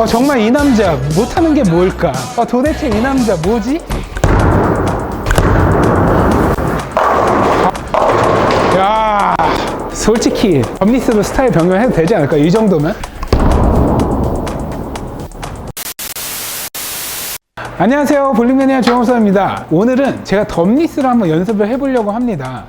어, 정말 이 남자 못하는 게 뭘까? 어, 도대체 이 남자 뭐지? 야, 솔직히 범리스로 스타일 변경해도 되지 않을까? 이 정도면? 안녕하세요. 볼링매니아 조영서입니다. 오늘은 제가 덤리스를 한번 연습을 해보려고 합니다.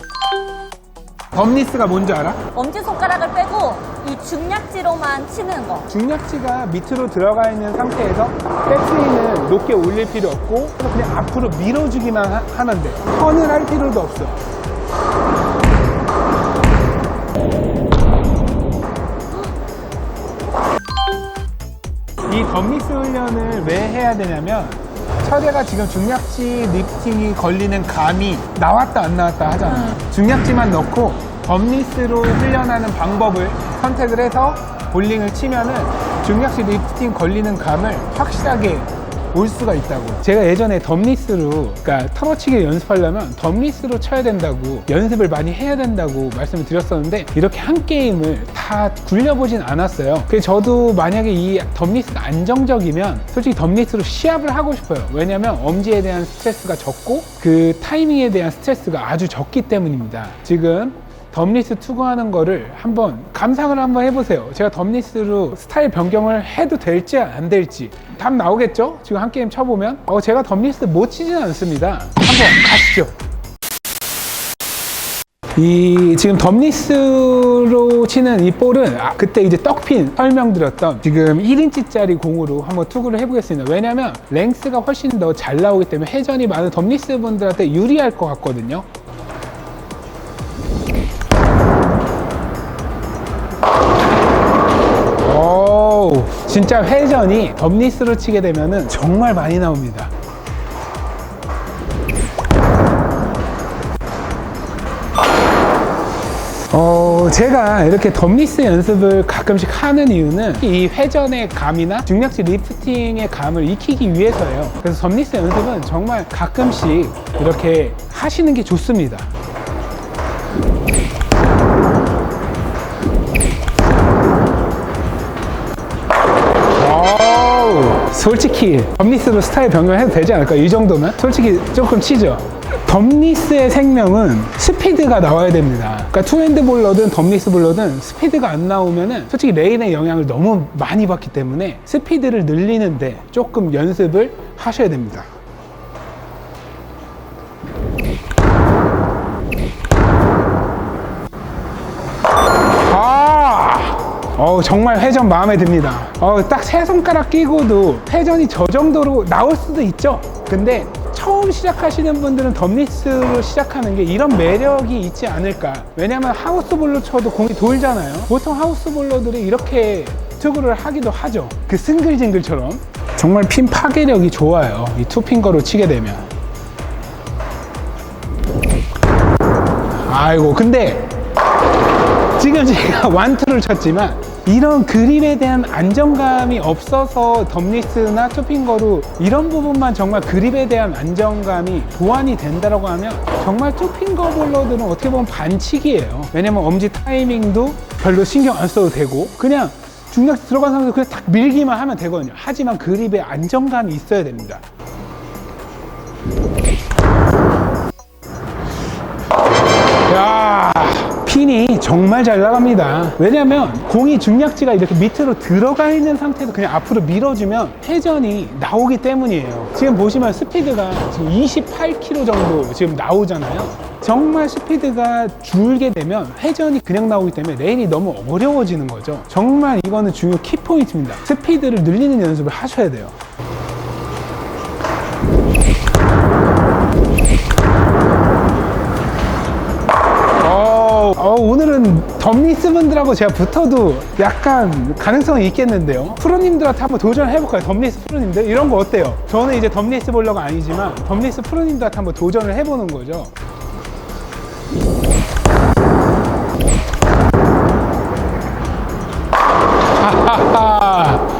덤리스가 뭔지 알아? 엄지손가락을 빼고 이 중약지로만 치는 거. 중력지가 밑으로 들어가 있는 상태에서 백스윙은 높게 올릴 필요 없고 그냥 앞으로 밀어주기만 하- 돼. 턴을 할 필요도 없어. 이 덤미스 훈련을 왜 해야 되냐면 철애가 지금 중략지 리프팅이 걸리는 감이 나왔다 안 나왔다 하잖아. 중략지만 넣고 덤리스로 훈련하는 방법을 선택을 해서 볼링을 치면은 중략지 리프팅 걸리는 감을 확실하게 올 수가 있다고. 제가 예전에 덤리스로, 그러니까 털어치기 연습하려면 덤리스로 쳐야 된다고, 연습을 많이 해야 된다고 말씀을 드렸었는데, 이렇게 한 게임을 다 굴려보진 않았어요. 그래서 저도 만약에 이 덤리스가 안정적이면, 솔직히 덤리스로 시합을 하고 싶어요. 왜냐면 엄지에 대한 스트레스가 적고, 그 타이밍에 대한 스트레스가 아주 적기 때문입니다. 지금 덤리스 투구하는 거를 한번 감상을 한번 해보세요. 제가 덤리스로 스타일 변경을 해도 될지 안 될지 답 나오겠죠? 지금 한 게임 쳐보면 어, 제가 덤리스 못 치진 않습니다. 한번 가시죠. 이 지금 덤리스로 치는 이 볼은 아, 그때 이제 떡핀 설명드렸던 지금 1인치짜리 공으로 한번 투구를 해보겠습니다. 왜냐면 랭스가 훨씬 더 잘 나오기 때문에 회전이 많은 덤리스 분들한테 유리할 것 같거든요. 진짜 회전이 덤리스로 치게 되면은 정말 많이 나옵니다. 어, 제가 이렇게 덤리스 연습을 가끔씩 하는 이유는 이 회전의 감이나 중력지 리프팅의 감을 익히기 위해서예요. 그래서 덤리스 연습은 정말 가끔씩 이렇게 하시는 게 좋습니다. 솔직히 덤리스로 스타일 변경해도 되지 않을까? 이 정도면? 솔직히 조금 치죠. 덤리스의 생명은 스피드가 나와야 됩니다. 그러니까 투핸드 볼러든 덤리스 볼러든 스피드가 안 나오면은 솔직히 레인의 영향을 너무 많이 받기 때문에 스피드를 늘리는데 조금 연습을 하셔야 됩니다. 아, 어 정말 회전 마음에 듭니다. 어, 딱세 손가락 끼고도 회전이 저 정도로 나올 수도 있죠. 근데 처음 시작하시는 분들은 덤리스로 시작하는 게 이런 매력이 있지 않을까. 왜냐면 하우스볼로 쳐도 공이 돌잖아요. 보통 하우스볼러들이 이렇게 투구를 하기도 하죠. 그 싱글징글처럼. 정말 핀 파괴력이 좋아요. 이 투핑거로 치게 되면. 아이고, 근데 지금 제가 완투를 쳤지만 이런 그립에 대한 안정감이 없어서 덤리스나 투핑거로 이런 부분만 정말 그립에 대한 안정감이 보완이 된다고 하면 정말 투핑거 볼러들은 어떻게 보면 반칙이에요. 왜냐면 엄지 타이밍도 별로 신경 안 써도 되고 그냥 중력 들어간 상태에서 그냥 딱 밀기만 하면 되거든요. 하지만 그립에 안정감이 있어야 됩니다. 야 핀이 정말 잘 나갑니다. 왜냐면 공이 중력지가 이렇게 밑으로 들어가 있는 상태에서 그냥 앞으로 밀어주면 회전이 나오기 때문이에요. 지금 보시면 스피드가 지금 28km 정도 지금 나오잖아요. 정말 스피드가 줄게 되면 회전이 그냥 나오기 때문에 레인이 너무 어려워지는 거죠. 정말 이거는 중요 키포인트입니다. 스피드를 늘리는 연습을 하셔야 돼요. 덤리스 분들하고 제가 붙어도 약간 가능성이 있겠는데요. 프로님들한테 한번 도전해볼까요? 덤리스 프로님들? 이런 거 어때요? 저는 이제 덤리스 볼러가 아니지만 덤리스 프로님들한테 한번 도전을 해보는 거죠.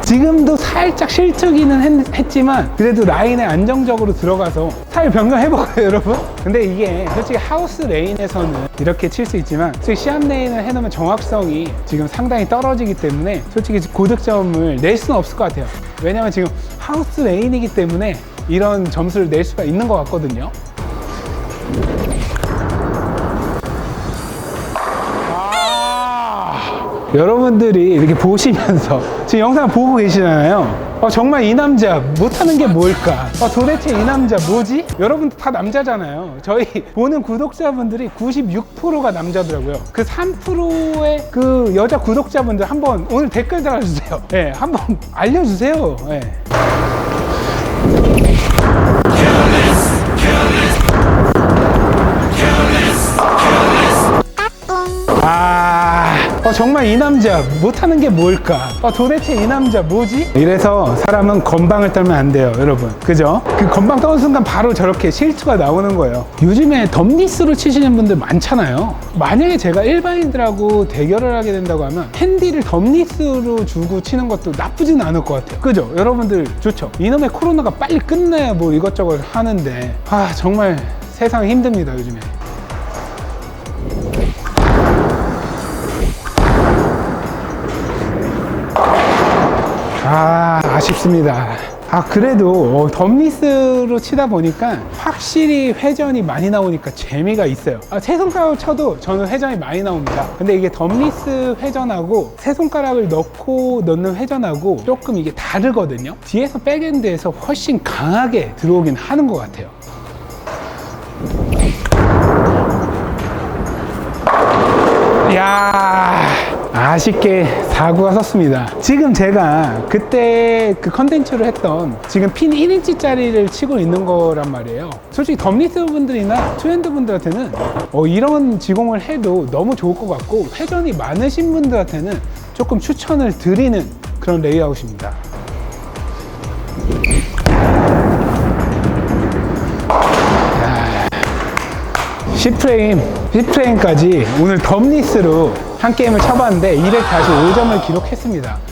지금도 살짝 실투기는 했, 지만 그래도 라인에 안정적으로 들어가서 스타일 변경해볼까요 여러분? 근데 이게 솔직히 하우스 레인에서는 이렇게 칠 수 있지만 시합 레인을 해놓으면 정확성이 지금 상당히 떨어지기 때문에 솔직히 고득점을 낼 수는 없을 것 같아요 왜냐면 지금 하우스 레인이기 때문에 이런 점수를 낼 수가 있는 것 같거든요 여러분들이 이렇게 보시면서 지금 영상 보고 계시잖아요. 어, 정말 이 남자 못하는 게 뭘까? 어, 도대체 이 남자 뭐지? 여러분들 다 남자잖아요. 저희 보는 구독자분들이 96%가 남자더라고요. 그 3%의 그 여자 구독자분들 한번 오늘 댓글 달아주세요. 네, 한번 알려주세요. 네. 어, 정말 이 남자 못하는 게 뭘까? 어, 도대체 이 남자 뭐지? 이래서 사람은 건방을 떨면 안 돼요, 여러분. 그죠? 그 건방 떠는 순간 바로 저렇게 실투가 나오는 거예요. 요즘에 덤니스로 치시는 분들 많잖아요. 만약에 제가 일반인들하고 대결을 하게 된다고 하면 핸디를 덤니스로 주고 치는 것도 나쁘진 않을 것 같아요. 그죠? 여러분들 좋죠? 이놈의 코로나가 빨리 끝내야 뭐 이것저것 하는데 아 정말 세상 힘듭니다 요즘에. 아, 아쉽습니다. 아, 그래도 어, 덤리스로 치다 보니까 확실히 회전이 많이 나오니까 재미가 있어요. 아, 세 손가락을 쳐도 저는 회전이 많이 나옵니다. 근데 이게 덤리스 회전하고 세 손가락을 넣고 넣는 회전하고 조금 이게 다르거든요. 뒤에서 백엔드에서 훨씬 강하게 들어오긴 하는 것 같아요. 야 아쉽게 사구가 섰습니다. 지금 제가 그때 그 컨텐츠를 했던 지금 핀 1인치짜리를 치고 있는 거란 말이에요. 솔직히 덤리스 분들이나 투핸드 분들한테는 어, 이런 지공을 해도 너무 좋을 것 같고 회전이 많으신 분들한테는 조금 추천을 드리는 그런 레이아웃입니다. 시 프레임, 10프레임까지 오늘 덤리스로 한 게임을 쳐봤는데 245점을 기록했습니다.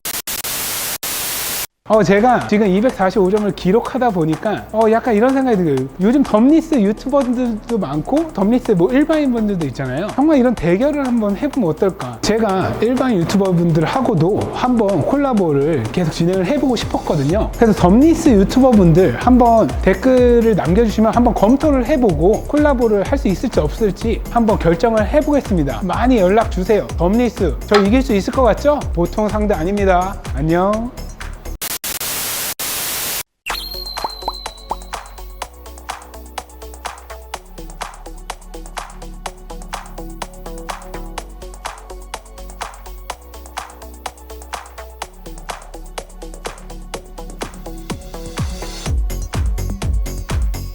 어, 제가 지금 245점을 기록하다 보니까 어, 약간 이런 생각이 들어요. 요즘 덤리스 유튜버들도 많고 덤리스 뭐 일반인 분들도 있잖아요. 정말 이런 대결을 한번 해보면 어떨까? 제가 일반 유튜버 분들하고도 한번 콜라보를 계속 진행을 해보고 싶었거든요. 그래서 덤리스 유튜버 분들 한번 댓글을 남겨주시면 한번 검토를 해보고 콜라보를 할 수 있을지 없을지 한번 결정을 해보겠습니다. 많이 연락 주세요. 덤리스 저 이길 수 있을 것 같죠? 보통 상대 아닙니다. 안녕.